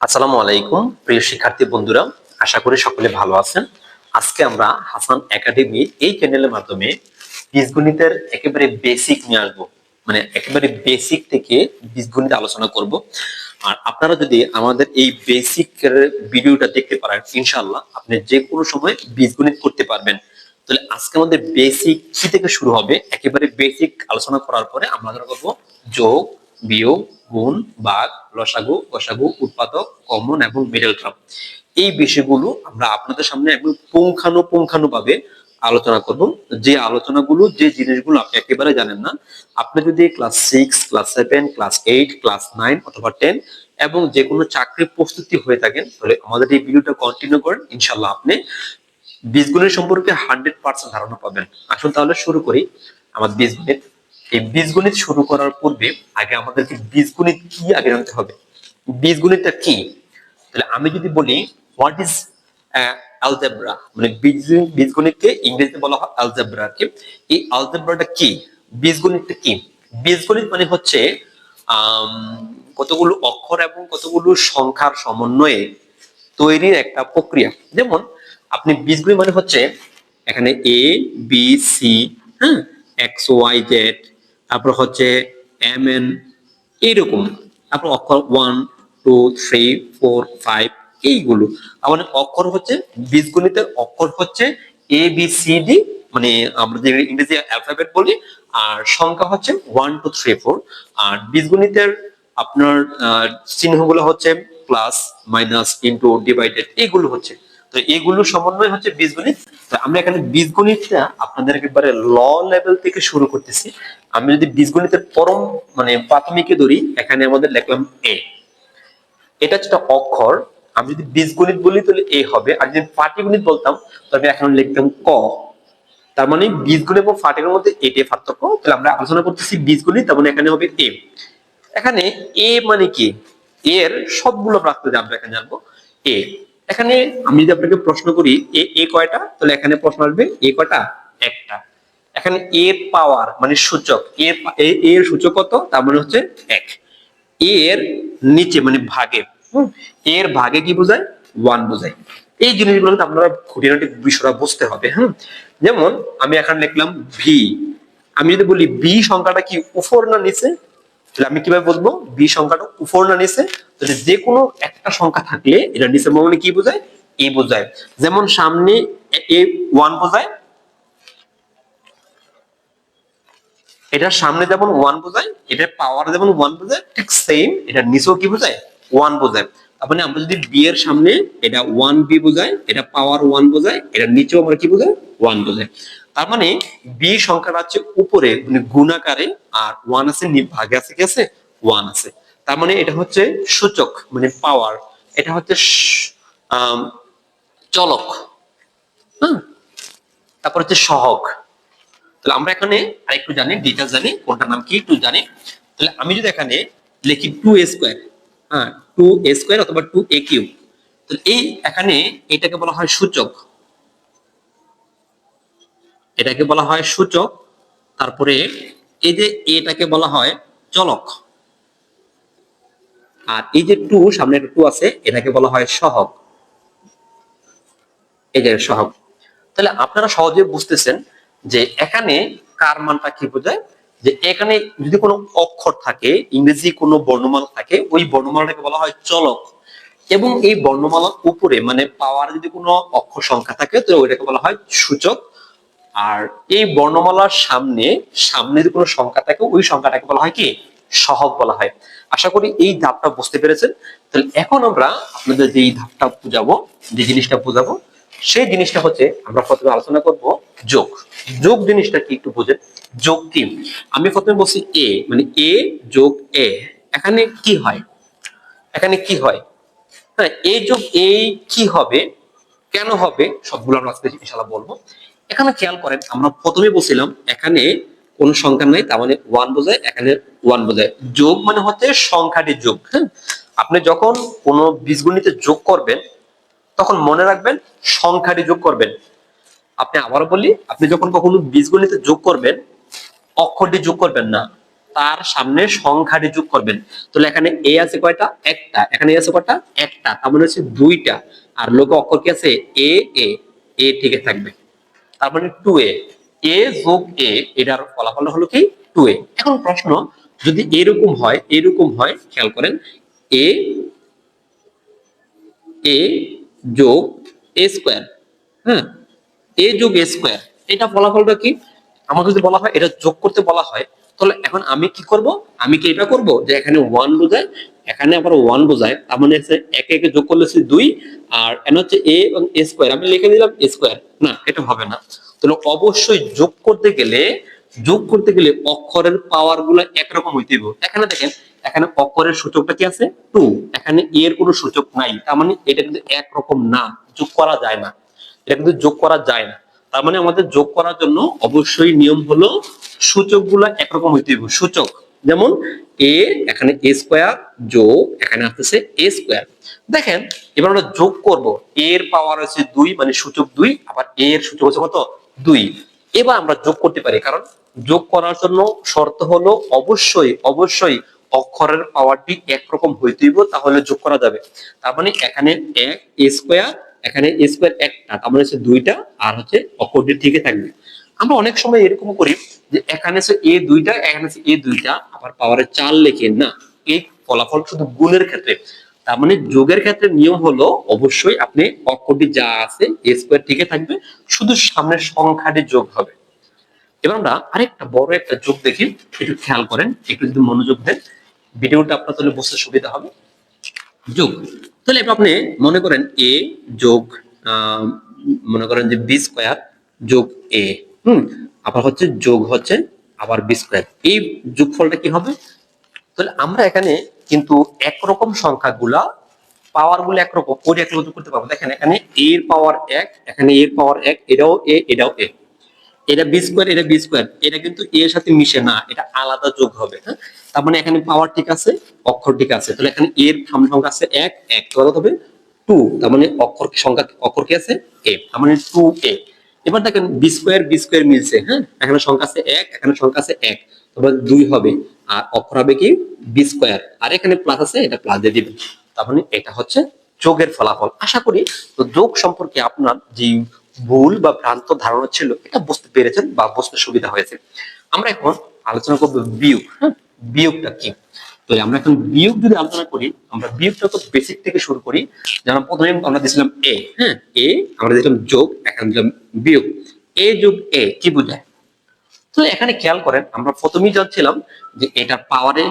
আসসালামু আলাইকুম, প্রিয় শিক্ষার্থী বন্ধুরা, আশা করি সকলে ভালো আছেন। আজকে আমরা হাসান একাডেমি এই চ্যানেলের মাধ্যমে বীজগণিতের একেবারে বেসিক নিয়ে আসব। মানে একেবারে বেসিক থেকে বীজগণিত আলোচনা করব। আর আপনারা যদি আমাদের এই বেসিক ভিডিওটা দেখতে পারেন, ইনশাআল্লাহ আপনি যে কোনো সময় বীজগণিত করতে পারবেন। তাহলে আজকে আমাদের বেসিক কি থেকে শুরু হবে? একেবারে বেসিক আলোচনা করার পরে আমরা যোগ, বিয়োগ গুণ বাঘ লসাগু গসাগু উৎপাদক, কমন এবং মিডল টার্ম এই বিষয়গুলো আমরা আপনাদের সামনে একদম পুঙ্খানু পুঙ্খানু ভাবে আলোচনা করব। যে আলোচনাগুলো, যে জিনিসগুলো আপনি একেবারে জানেন না, আপনি যদি class six class seven class eight class nine অথবা টেন এবং যে কোনো চাকরির প্রস্তুতি হয়ে থাকেন, তাহলে আমাদের এই ভিডিওটা কন্টিনিউ করেন। ইনশাল্লাহ আপনি বীজগণিত সম্পর্কে হান্ড্রেড পার্সেন্ট ধারণা পাবেন। আসুন তাহলে শুরু করি। আমার বীজগণিত এই বীজগণিত শুরু করার পূর্বে আগে আমাদেরকে বীজগণিত কি আগে জানতে হবে? বীজগণিতটা কি? তাহলে আমি যদি বলি হোয়াট ইজ অ্যালজেব্রা মানে বীজ, বীজগণিতকে ইংরেজিতে বলা হয় অ্যালজেব্রাকে এই অ্যালজেব্রাটা কি? বীজগণিতটা কি? বীজগণিত মানে হচ্ছে কতগুলো অক্ষর এবং কতগুলো সংখ্যার সমন্বয়ে তৈরির একটা প্রক্রিয়া। যেমন, আপনি বীজগণিত মানে হচ্ছে, এখানে এ বি সি হ্যাঁ এক্স ওয়াই জেড তারপর হচ্ছে এম এন এইরকম। তারপর অক্ষর one two three four five এইগুলো। মানে অক্ষর হচ্ছে, বীজগণিতের অক্ষর হচ্ছে এ বি সি ডি মানে আমরা যে ইংরেজি অ্যালফাবেট বলি, আর সংখ্যা হচ্ছে ওয়ান টু থ্রি ফোর আর বীজগণিতের আপনার চিহ্নগুলো হচ্ছে প্লাস মাইনাস ইনটু ডিভাইডেড এগুলো হচ্ছে। তো এগুলো সমন্বয় হচ্ছে বীজগণিত আমরা এখানে বীজগণিতটা আপনাদের একেবারে ল লেভেল থেকে শুরু করতেছি। আমি যদি বীজগণিতের পরম মানে প্রাথমিকে ধরি, এখানে আমাদের লিখলাম এ এটা হচ্ছে অক্ষর। আমি যদি বীজগণিত বলি, তাহলে এ হবে। আর যদি পাটিগণিত বলতাম তবে এখন লিখতাম ক। তার মানে বীজগণিত এবং পাটিগণের মধ্যে এটাই পার্থক্য। তাহলে আমরা আলোচনা করতেছি বীজগণিত, তার মানে এখানে হবে এ এখানে এ মানে কি? এর সবগুলো প্রাপ্ত আমরা এখানে জানব। এ এখানে আমি যদি আপনাকে প্রশ্ন করি, এ এ কয়টা? তাহলে এখানে প্রশ্ন আসবে, এ কয়টা? একটা। এখানে এর পাওয়ার মানে সূচক এর এর সূচক কত? তার মানে হচ্ছে এক। এর নিচে মানে ভাগে এর ভাগে কি বোঝায়? ওয়ান বোঝায়। এই জিনিসগুলো কিন্তু আপনারা খুঁটিনাটি বিষয়টা বুঝতে হবে হ্যাঁ যেমন আমি এখানে লিখলাম ভি আমি যদি বলি বি সংখ্যাটা কি উপর না নিচে? তাহলে আমি কীভাবে বলব? বি সংখ্যাটা উপর না নিচে? তাহলে যে কোনো একটা সংখ্যা থাকলে এটা নিচে মানে কি বোঝায়? এ বোঝায়। যেমন সামনে এ ওয়ান বোঝায়। এটার সামনে যেমন ওয়ান বোঝায়, এটার পাওয়ার যেমন ওয়ান বোঝায়, ঠিক সেম এটার নিচেও কি বোঝায়? ওয়ান বোঝায়। তার মানে আমরা যদি বি এর সামনে এটা ওয়ান বি বোঝায়, এটা পাওয়ার ওয়ান বোঝায়, এটার নিচেও আমরা কি বোঝায়? ওয়ান বোঝায়। তার মানে বি সংখ্যাটা আছে উপরে মানে গুণাকারে, আর ওয়ান আছে ভাগে আছে, কি আছে? ওয়ান আছে। তার মানে এটা হচ্ছে সূচক মানে পাওয়ার এটা হচ্ছে চলক। তারপর হচ্ছে সহক। তাহলে আমরা এখানে আরেকটু জানি ডিটেলস জানি, কোনটার নাম কি, একটু জানি। তাহলে আমি যদি এখানে লিখি টু এ স্কোয়ার হ্যাঁ টু এ স্কোয়ার অথবা টু এ কিউ তাহলে এই এখানে এটাকে বলা হয় সূচক। এটাকে বলা হয় সূচক, তারপরে এই যে এটাকে বলা হয় চলক। আর এই যে টু, সামনে টু আছে, এটাকে বলা হয় সহক এই যে সহক তাহলে আপনারা সহজে বুঝতেছেন যে এখানে কার মানটা কি বোঝায়? যে এখানে যদি কোনো অক্ষর থাকে, ইংরেজি কোনো বর্ণমালা থাকে, ওই বর্ণমালাটাকে বলা হয় চলক। এবং এই বর্ণমালার উপরে মানে পাওয়ার যদি কোনো অক্ষর সংখ্যা থাকে, তো ওইটাকে বলা হয় সূচক। আর এই বর্ণমালার সামনে সামনে যদি কোনো সংখ্যা থাকে ওই সংখ্যাটাকে বলা হয় কি? সহগ বলা হয়। আশা করি এই ধাপটা বুঝতে পেরেছেন। তাহলে এখন আমরা আপনাদের যে ধাপটা বুঝাবো, যে জিনিসটা বুঝাবো, সেই জিনিসটা হচ্ছে আমরা প্রথমে আলোচনা করব যোগ। যোগ জিনিসটা কি একটু বুঝেন। যোগ কি? আমি প্রথমে বলছি এ মানে এ যোগ এ। এখানে কি হয়? এখানে কি হয়? হ্যাঁ এ যোগ এ কি হবে? কেন হবে? সবগুলো আমরা আজকে বলব। এখানে খেয়াল করেন, আমরা প্রথমে বলছিলাম এখানে কোন সংখ্যা নাই, তার মানে ওয়ান বোঝায়, এখানে ওয়ান বোঝায়। যোগ মানে হচ্ছে সংখ্যাটি যোগ হ্যাঁ? আপনি যখন কোনো বীজগণিতে যোগ করবেন, তখন মনে রাখবেন সংখ্যাটি যোগ করবেন। আপনি আবারও বলি, আপনি যখন কখনো বীজগণিতে যোগ করবেন, অক্ষরটি যোগ করবেন না, তার সামনে সংখ্যাটি যোগ করবেন। তাহলে এখানে এ আছে কয়টা? একটা। এখানে এ আছে কয়টা? একটা। তার মানে হচ্ছে দুইটা। আর লোক অক্ষর কি আছে? এ এ এ ঠিকই থাকবে। তার মানে টু এ এ যোগ এ এটার ফলাফল হলো কি? টু এ এখন প্রশ্ন, যদি এরকম হয় এরকম হয়, খেয়াল করেন এ এ যোগ এ স্কোয়ার হ্যাঁ এ যোগ এ স্কোয়ার এটা ফলাফলটা কি? আমাকে যদি বলা হয়, এটা যোগ করতে বলা হয় তাহলে এখন আমি কি করব? আমি কি এটা করব? যে এখানে ওয়ান বোঝায়, এখানে আবার ওয়ান বোঝায়, তার মানে হচ্ছে একে একে যোগ করলে দুই, আর হচ্ছে এ এবং এ স্কোয়ার আমি লিখে দিলাম এ স্কোয়ার না, এটা হবে না। তাহলে অবশ্যই যোগ করতে গেলে, যোগ করতে গেলে অক্ষরের পাওয়ারগুলো একরকম হইতে এখানে দেখেন, এখানে অক্ষরের সূচকটা কি আছে? টু এখানে এর কোনো সূচক নাই। তার মানে এটা কিন্তু একরকম না। যোগ করা যায় না। এটা কিন্তু যোগ করা যায় না। তার মানে আমাদের যোগ করার জন্য অবশ্যই নিয়ম হলো সূচকগুলা একরকম হইতে হবে সূচক যেমন এ এখানে এ স্কোয়ার যোগ, এখানে আসতেছে এ স্কোয়ার দেখেন, এবার আমরা যোগ করব। এর পাওয়ার হচ্ছে দুই মানে সূচক দুই, আবার এর সূচক হচ্ছে কত? দুই। এবার আমরা যোগ করতে পারি, কারণ যোগ করার জন্য শর্ত হলো অবশ্যই অবশ্যই অক্ষরের পাওয়ারটি একরকম হইতে হইব, তাহলে যোগ করা যাবে। তার মানে এখানে এক এ স্কোয়ার এখানে স্কোয়ার একটা তার মানে হচ্ছে দুইটা, আর হচ্ছে অক্ষরটি ঠিকই থাকবে। আমরা অনেক সময় এরকম করি যে এখানে এ দুইটা, এখানে এ দুইটা, আবার পাওয়ারে চার লেখে, না? এই ফলাফল শুধু গুণের ক্ষেত্রে। তার মানে যোগের ক্ষেত্রে নিয়ম হলো অবশ্যই আপনি অক্ষরটি যা আছে এ স্কোয়ার ঠিকই থাকবে, শুধু সামনের সংখ্যাটি যোগ হবে। এবার আমরা আরেকটা বড় একটা যোগ দেখি, একটু খেয়াল করেন, একটু যদি মনোযোগ দেন, ভিডিওটা আপনার তাহলে বুঝতে সুবিধা হবে। যোগ। তাহলে আপনি মনে করেন এ যোগ মনে করেন যে বি স্কোয়ার যোগ এ হুম? আবার হচ্ছে যোগ হচ্ছে আবার বি স্কোয়ার এই যোগফলটা কি হবে? তাহলে আমরা এখানে কিন্তু একরকম সংখ্যাগুলা পাওয়ারগুলো একরকম, ওই একরকম করতে পারব। দেখেন এখানে এর পাওয়ার এক, এখানে এর পাওয়ার এক, এটাও এ এটাও এ এটা বি স্কোয়ার এটা বি স্কোয়ার এটা কিন্তু এ এর সাথে মিশে না, এটা আলাদা যোগ হবে হ্যাঁ? তার মানে এখানে পাওয়ার ঠিক আছে, অক্ষর ঠিক আছে, তাহলে এখানে এর সামনে সংখ্যা আছে এক এক, তো কত হবে টু তার মানে অক্ষর সংখ্যা অক্ষর কি আছে এ তার মানে টু এ এবার দেখেন বি স্কোয়ার বি স্কোয়ার মিলছে হ্যাঁ? এখানে সংখ্যা আছে এক, এখানে সংখ্যা আছে এক তারপরে দুই হবে, আর অক্ষর হবে কি বি স্কোয়ার আর এখানে প্লাস আছে, এটা প্লাস দিয়ে দিবেন, তার মানে এটা হচ্ছে যোগের ফলাফল। আশা করি তো যোগ সম্পর্কে আপনার যে ভুল বা ভ্রান্ত ধারণা ছিল, এটা বুঝতে পেরেছেন বা বুঝতে সুবিধা হয়েছে। আমরা এখন আলোচনা করব বিয়োগ। হ্যাঁ বিয়োগটা কি? তো আমরা এখন বিয়োগ যদি আলোচনা করি, আমরা বিয়োগটা তো বেসিক থেকে শুরু করি। যেমন প্রথমে আমরা দিয়েছিলাম এ হ্যাঁ এ আমরা দিয়েছিলাম যোগ, এখানে দিলাম বিয়োগ। এ যোগ এ কি বোঝায়? তো এখানে খেয়াল করেন, আমরা প্রথমেই জানছিলাম যে এটা পাওয়ারে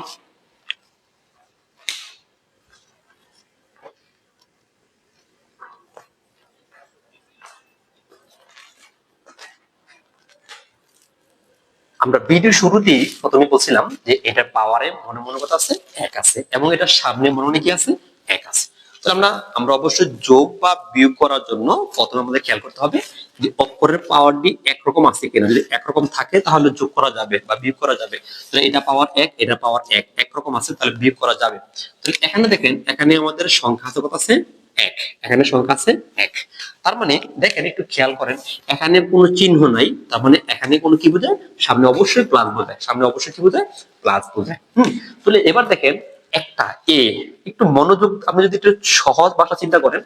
আমরা ভিডিও শুরুতেই প্রথমে বলছিলাম যে এটার পাওয়ারে মনে মনে কথা আছে? এক আছে। এবং এটার সামনে মনে মনে কি আছে? এক আছে। তো আমরা আমরা অবশ্যই যোগ বা বিয়োগ করার জন্য প্রথমে আমাদের খেয়াল করতে হবে যে অক্ষরের পাওয়ারটি একরকম আছে কিনা। যদি একরকম থাকে, তাহলে যোগ করা যাবে বা বিয়োগ করা যাবে। তাহলে এটা পাওয়ার এক, এটা পাওয়ার এক। একরকম আছে, তাহলে বিয়োগ করা যাবে। তাহলে এখানে দেখেন, এখানে আমাদের সংখ্যা আছে কত আছে এক, এখানে সংখ্যা আছে এক। তার মানে দেখেন, একটু খেয়াল করেন, এখানে কোনো চিহ্ন নাই, তার মানে এখানে কোনো কি বোঝায়? সামনে অবশ্যই প্লাস বোঝায়। সামনে অবশ্যই কি বোঝায়? প্লাস বোঝায়। হম? তাহলে এবার দেখেন, একটা এ একটু মনোযোগ, আপনি যদি একটু সহজ ভাষা চিন্তা করেন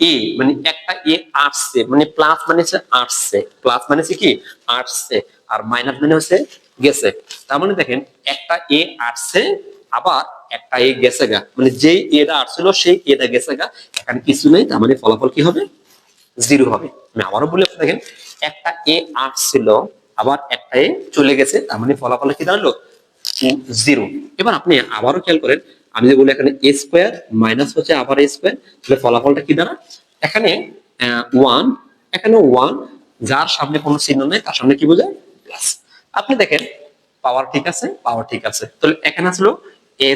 এ মানে একটা এ আসছে মানে প্লাস মানে হচ্ছে আসছে। প্লাস মানে হচ্ছে কি? আসছে। আর মাইনাস মানে হচ্ছে গেছে। তার মানে দেখেন, একটা এ আসছে আবার একটা এ গেছে গা। মানে যেই এটা আসছিল, সেই এটা গেছে গা। এখানে কিছু নেই, তার মানে ফলাফল কি হবে? জিরো হবে। আমি আবারও বলে দেখেন, একটা এ আসছিল, আবার একটা এ চলে গেছে, তার মানে ফলাফল কি দাঁড়াল? জিরো। এবার আপনি আবারও খেয়াল করেন, আমি যে বলি এখানে এ স্কোয়ার মাইনাস হচ্ছে আবার এ স্কোয়ার, তাহলে ফলাফলটা কি দাঁড়ায়? এখানে ওয়ান এখানে ওয়ান, যার সামনে কোনো চিহ্ন নেই, তার সামনে কি বোঝায়? প্লাস। আপনি দেখেন, পাওয়ার ঠিক আছে, পাওয়ার ঠিক আছে। তাহলে এখানে আসলো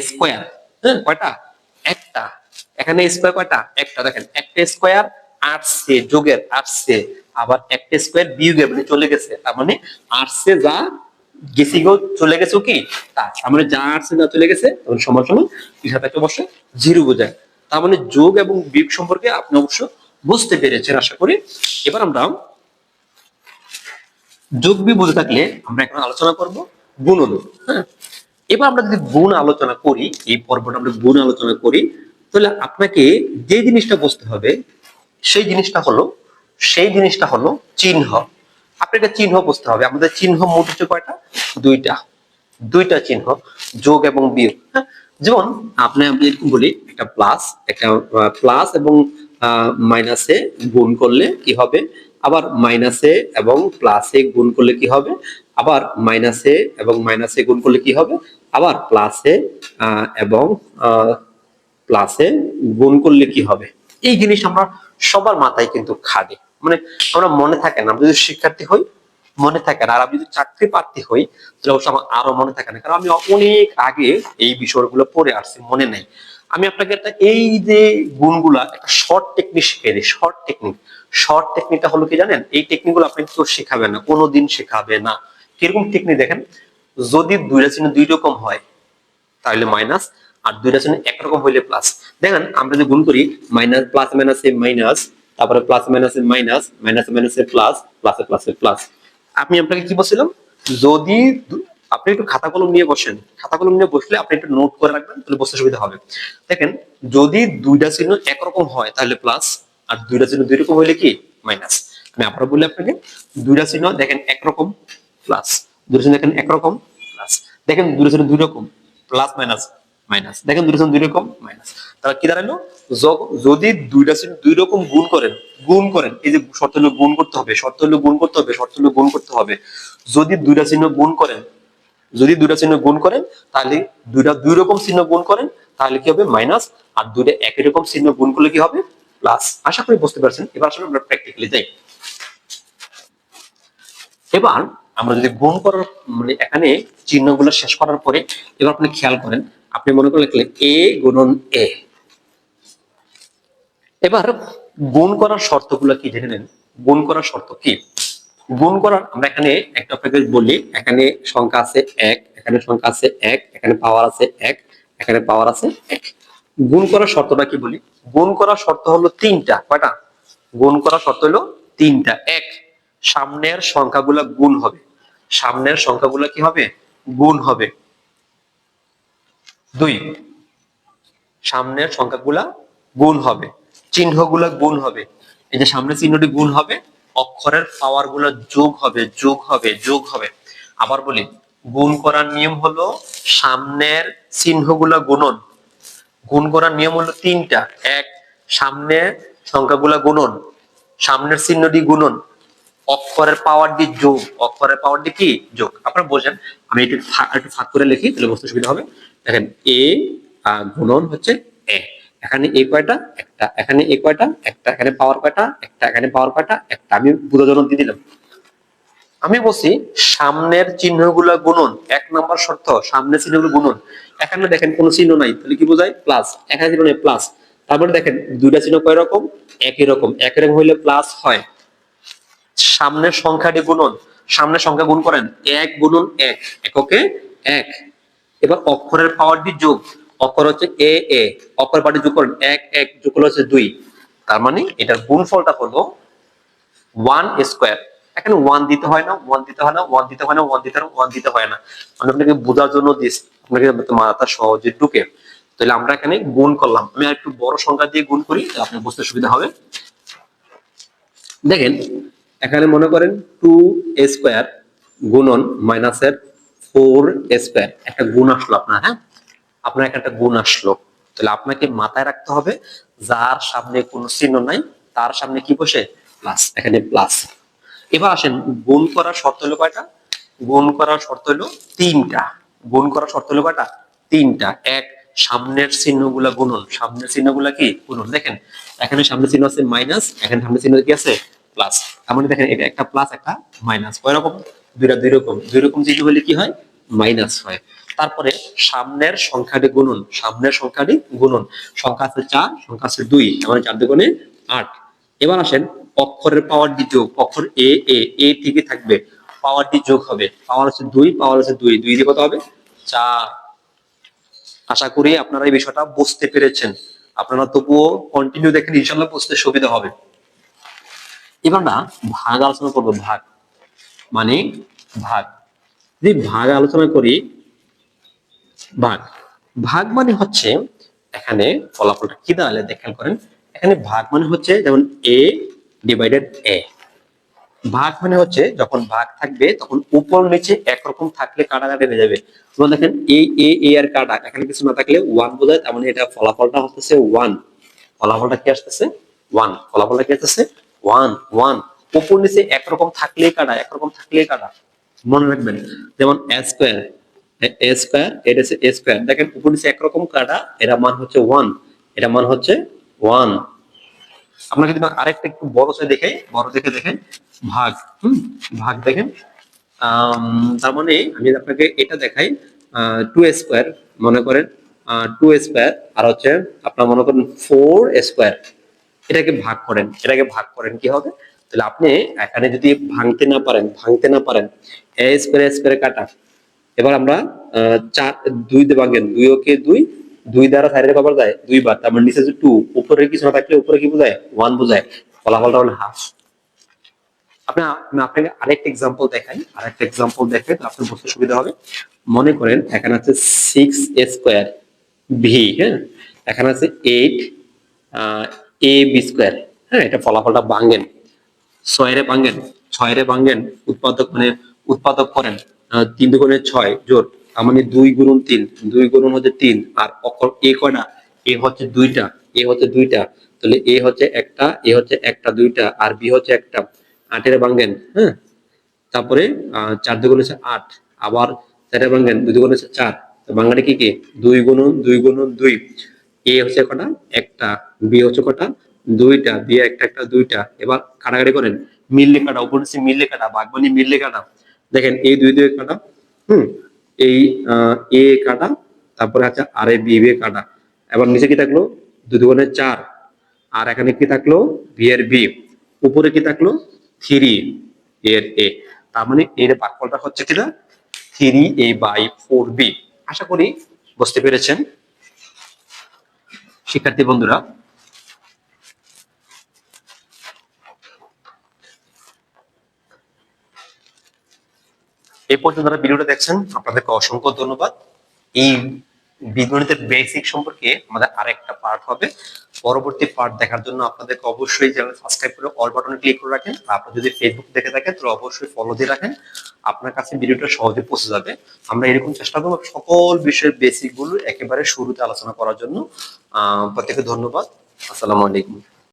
স্কোয়ার কয়টা? একটা। এখানে স্কোয়ার কয়টা? একটা। দেখেন, একটা স্কোয়ার আসছে যোগের আবার একটা স্কোয়ার মানে চলে গেছে। তার মানে যা গেছি গো, চলে গেছে কি? তার মানে যা চলে গেছে তখন সমান সমান অবশ্যই জিরো বোঝায়। তার মানে যোগ এবং বিয়োগ সম্পর্কে আপনি অবশ্য বুঝতে পেরেছেন, আশা করি। এবার আমরা যোগ বিয়োগ বুঝে থাকলে আমরা এখন আলোচনা করব গুণন হ্যাঁ? এবার আমরা যদি গুণ আলোচনা করি, এই পর্বটা আমরা গুণ আলোচনা করি, তাহলে আপনাকে যে জিনিসটা বুঝতে হবে, সেই জিনিসটা হলো, সেই জিনিসটা হলো চিহ্ন। আপনাকে চিহ্ন বুঝতে হবে। আমাদের চিহ্ন মোট হচ্ছে কয়টা? দুইটা। দুইটা চিহ্ন, যোগ এবং বিয়োগ। হ্যাঁ? যেমন আপনি, আমি এরকম বলি, একটা প্লাস একটা প্লাস এবং মাইনাসে গুণ করলে কি হবে? আবার মাইনাসে এবং প্লাসে গুণ করলে কি হবে? আবার মাইনাসে এবং মাইনাসে গুণ করলে কি হবে? আবার প্লাসে এবং প্লাসে গুণ করলে কি হবে? এই জিনিস আমরা সবার মাথায় কিন্তু খাটে। মানে আমরা মনে থাকে না, আমরা যদি শিক্ষার্থী হই, মনে থাকে না। আর আমি যদি চাকরি প্রার্থী হই, তাহলে অবশ্য আমার আরও মনে থাকে না। কারণ আমি অনেক আগে এই বিষয়গুলো পড়ে আসছি, মনে নাই। আমি আপনাকে একটা এই যে গুণগুলা, একটা শর্ট টেকনিক শিখিয়ে দিই। শর্ট টেকনিক শর্ট টেকনিকটা হলো কি জানেন? এই টেকনিকগুলো আপনাকে কেউ শেখাবে না, কোনোদিন শেখাবে না। কীরকম টেকনিক দেখেন? যদি দুইটা চিহ্ন দুই রকম হয়, তাহলে মাইনাস আর দুইটা চিহ্ন একরকম হইলে প্লাস দেখেন, আমরা যে গুণ করি মাইনাস প্লাস মাইনাসে মাইনাস তারপরে প্লাস মাইনাসে মাইনাস মাইনাস মাইনাসে প্লাস প্লাসে প্লাসে প্লাস আমি আপনাকে কি বলছিলাম? যদি আপনি একটু খাতা কলম নিয়ে বসেন, খাতা কলম নিয়ে বসলে আপনি একটু নোট করে রাখবেন, তাহলে বুঝতে সুবিধা হবে। দেখেন, যদি দুইটা চিহ্ন একরকম হয়, তাহলে প্লাস আর দুইটা চিহ্ন দুই রকম হইলে কি? মাইনাস আমি আবার বলি আপনাকে দুইটা চিহ্ন দেখেন একরকম প্লাস চিহ্ন দেখেন একরকম প্লাস দেখেন চিহ্ন দুই রকম প্লাস মাইনাস মাইনাস দেখেন চিহ্ন দুই রকম মাইনাস তাহলে কি দাঁড়াল? যদি দুইটা চিহ্ন দুই রকম গুণ করেন গুণ করেন, এই যে শর্ত হলো গুণ করতে হবে, শর্ত হলো গুণ করতে হবে, শর্ত হলো গুণ করতে হবে। যদি দুইটা চিহ্ন গুণ করেন, যদি দুইটা চিহ্ন গুণ করেন, তাহলে দুইটা দুই রকম চিহ্ন গুণ করেন, তাহলে কি হবে? মাইনাস আর দুইটা একই রকম চিহ্ন গুণ করলে কি হবে? প্লাস আশা করি বুঝতে পারছেন। এবার আসলে আমরা প্র্যাকটিক্যালি যাই। এবার আমরা যদি গুণ করার মানে এখানে চিহ্নগুলো শেষ করার পরে এবার আপনি খেয়াল করেন, আপনি মনে করে এ গুণন এ। এবার গুণ করার শর্তগুলো কি জেনে নেন? গুণ করার শর্ত কি? গুণ করার, আমরা এখানে একটা আপনাকে বলি, এখানে সংখ্যা আছে এক, এখানে সংখ্যা আছে এক, এখানে পাওয়ার আছে এক, এখানে পাওয়ার আছে এক। গুণ করার শর্তটা কি বলি? গুণ করার শর্ত হলো তিনটা, কয়টা? গুণ করার শর্ত হলো তিনটা, এক। সামনের সংখ্যাগুলা গুণ হবে। সামনের সংখ্যাগুলা কি হবে? গুণ হবে। দুই, সামনের সংখ্যাগুলা গুণ হবে। চিহ্নগুলা গুণ হবে। এই যে সামনের চিহ্নটি গুণ হবে, অক্ষরের পাওয়ারগুলো যোগ হবে যোগ হবে যোগ হবে। আবার বলি, গুণ করার নিয়ম হলো সামনের চিহ্নগুলা গুণন। গুণ করার নিয়ম হলো তিনটা। এক, সামনের সংখ্যাগুলা গুণন। সামনের চিহ্নটি গুণন। অক্ষরের পাওয়ার দিয়ে যোগ, অক্ষরের পাওয়ার দিয়ে কি? যোগ। আপনারা বোঝেন, আমি একটু একটু ফাঁক করে লিখি, তাহলে বুঝতে সুবিধা হবে। দেখেন এ গুণন হচ্ছে এ এখানে এ কয়টা? একটা। এখানে এ কয়টা? একটা। এখানে পাওয়ার কয়টা? একটা। এখানে পাওয়ার কয়টা? একটা। আমি বুধজনক দিয়ে দিলাম। আমি বলছি, সামনের চিহ্নগুলো গুণন। এক নম্বর শর্ত, সামনের চিহ্নগুলো গুণন। এখানে দেখেন কোনো চিহ্ন নাই, তাহলে কি বোঝায়? প্লাস এখানে চিহ্ন নেই প্লাস তারপরে দেখেন, দুইটা চিহ্ন কয় রকম একই রকম। একই রকম হইলে প্লাস হয়। সামনের সংখ্যাটি গুণন। সামনের সংখ্যা গুণ করেন। এক গুণন এক। এককে এক। এবার অক্ষরের পাওয়ার দিয়ে যোগ। অক্ষর হচ্ছে এ এ। অক্ষর পাটি যোগ করেন। এক এক যোগ করলে হচ্ছে দুই। তার মানে এটার গুণফলটা হলো ওয়ান স্কোয়ার এখানে ওয়ান দিতে হয় না ওয়ান দিতে হয় না ওয়ান দিতে হয় না ওয়ান দিতে ওয়ান দিতে হয় না। আমি আপনাকে বোঝার জন্য দিস। আপনাকে মাথা সহজে ঢুকে। তাহলে আমরা এখানে গুণ করলাম। আমি একটু বড় সংখ্যা দিয়ে গুণ করি আপনার বুঝতে সুবিধা হবে। দেখেন এখানে মনে করেন টু স্কোয়ার গুণন মাইনাসের ফোর স্কোয়ার। একটা গুণ আসলো আপনার হ্যাঁ? আপনার একটা গুণ আসলো। তাহলে আপনাকে মাথায় রাখতে হবে, যার সামনে কোনো চিহ্ন নাই, তার সামনে কি বসে? প্লাস, এখানে প্লাস। এবার আসেন, গুণ করার শর্ত হলো কয়টা? গুণ করার শর্ত হলো তিনটা। গুণ করার শর্ত হলো কয়টা? তিনটা। এক, সামনের চিহ্নগুলা গুণন। সামনের চিহ্নগুলা কি? গুণন। দেখেন, এখানে সামনের চিহ্ন আছে মাইনাস, এখানে সামনের চিহ্ন কি আছে? প্লাস তার মানে দেখেন, এটা একটা প্লাস একটা মাইনাস কয় রকম দুইটা দুই রকম। দুই রকম চিহ্ন হলে কি হয়? মাইনাস হয়। তারপরে সামনের সংখ্যাটি গুণন সামনের সংখ্যাটি গুণন সংখ্যা আছে চার, সংখ্যা আছে দুই। মানে চার দুগুণে আট। এবার আসেন, অক্ষরের পাওয়ার যোগ। অক্ষর এ এ এ ঠিকই থাকবে। পাওয়ার ডি যোগ হবে। পাওয়ার হচ্ছে দুই পাওয়ার হচ্ছে দুই। দুই দিয়ে কত হবে? চার। আশা করি আপনারা এই বিষয়টা বুঝতে পেরেছেন। আপনারা তবুও কন্টিনিউ দেখেন ইনশাল্লাহ বুঝতে সুবিধা হবে। এবার না ভাগ আলোচনা করব, ভাগ। মানে ভাগ। যদি ভাগ আলোচনা করি, ভাগ। ভাগ মানে হচ্ছে এখানে ফলাফলটা কি দাঁড়ালে দেখেন করেন। এখানে ভাগ মানে হচ্ছে যেমন এ ডিভাইডেড এ ভাগ মানে হচ্ছে যখন ভাগ থাকবে, তখন উপর নিচে একরকম থাকলে কাটাকাটি যাবে। দেখেন এই এ এ আর কাটা, এখানে কিছু না থাকলে ওয়ান বোঝায়, তার মানে এটা ফলাফলটা হচ্ছে ওয়ান ফলাফলটা কি আসতেছে? ওয়ান ফলাফলটা কি আসতেছে? ওয়ান ওয়ান উপর নিচে একরকম থাকলেই কাটা একরকম থাকলেই কাটা মনে রাখবেন, যেমন এ স্কোয়ার এ স্কোয়ার এটা হচ্ছে এ স্কোয়ার দেখেন উপর নিচে একরকম কাটা এটা মান হচ্ছে ওয়ান এটা মান হচ্ছে ওয়ান আপনাকে যদি আরেকটা একটু বড় সে দেখে বড় দেখে দেখেন ভাগ, হুম, ভাগ দেখেন। তার মানে আমি আপনাকে এটা দেখাই টু স্কোয়ার মনে করেন টু স্কোয়ার আর হচ্ছে আপনার মনে করেন ফোর স্কোয়ার এটাকে ভাগ করেন। এটাকে ভাগ করেন কি হবে? তাহলে আপনি এখানে যদি ভাঙতে না পারেন, ভাঙতে না পারেন, এ স্কোয়ার কাটা। এবার আমরা চার, দুই দিয়ে ভাঙেন, দুই ওকে দুই দুই দ্বারা সাইডে কবার যায় দুইবার তার মানে নিচে টু উপরে কিছু না থাকলে উপরে কি বোঝায়? ওয়ান বোঝায়। ফলাফলটা হলো হাফ আপনি, আমি আপনাকে আরেকটা এক্সাম্পল দেখাই। আরেকটা এক্সাম্পল দেখে আপনার বুঝতে সুবিধা হবে। মনে করেন, এখানে আছে সিক্স স্কোয়ার ভি হ্যাঁ? এখানে আছে এইট এ বি স্কোয়ার হ্যাঁ এটা ফলাফলটা ভাঙেন ছয়ের ভাঙেন ছয়ের ভাঙেন উৎপাদক মানে উৎপাদক করেন তিন দুগুণে ছয়, জোর। তার মানে দুই গুণন তিন, দুই গুণন হচ্ছে তিন, আর অকল এ কয়টা এ হচ্ছে দুইটা এ হচ্ছে দুইটা। তাহলে এ হচ্ছে একটা এ হচ্ছে একটা দুইটা, আর বি হচ্ছে একটা। আটের ভাঙেন হ্যাঁ? তারপরে চার দুগুণ হচ্ছে আট, আবার চারের ভাঙেন দুই দুগুণ হচ্ছে চার। বাংলাটা কি কি? দুই গুণন দুই গুণন দুই। এ হচ্ছে কটা? একটা, বি হচ্ছে কটা? দুইটা বি একটা একটা, দুইটা। এবার কাটাকাটি করেন। মিললে কাটা উপর নিচে মিললে কাটা বাগবানি মিললে কাটা দেখেন, এই দুই দুই কাটা, হুম? এই এ কাটা, তারপরে আছে আর এ, বি বি কাটা। এবার নিচে কি থাকল? দুই দুগুণে চার। আর এখানে কি থাকল? বি এর বি। উপরে কি থাকল? থ্রি এর এ। তার মানে এর ভাগফলটা হচ্ছে কিনা? Three A by four B. আশা করি বুঝতে পেরেছেন। শিক্ষার্থী বন্ধুরা এই পর্যন্ত যারা ভিডিওটা দেখছেন আপনাদেরকে অসংখ্য ধন্যবাদ। এই বীজগণিতের বেসিক সম্পর্কে আমাদের আরেকটা পার্ট হবে। পরবর্তী পার্ট দেখার জন্য আপনাদেরকে অবশ্যই চ্যানেল সাবস্ক্রাইব করে অল বাটনে ক্লিক করে রাখেন। আর আপনি যদি ফেসবুক দেখে থাকেন তো অবশ্যই ফলো দিয়ে রাখেন। আপনার কাছে ভিডিওটা সহজে পৌঁছে যাবে। আমরা এরকম চেষ্টা করব সকল বিষয়ের বেসিকগুলো একেবারে শুরুতে আলোচনা করার জন্য। প্রত্যেকে ধন্যবাদ। আসসালামু আলাইকুম।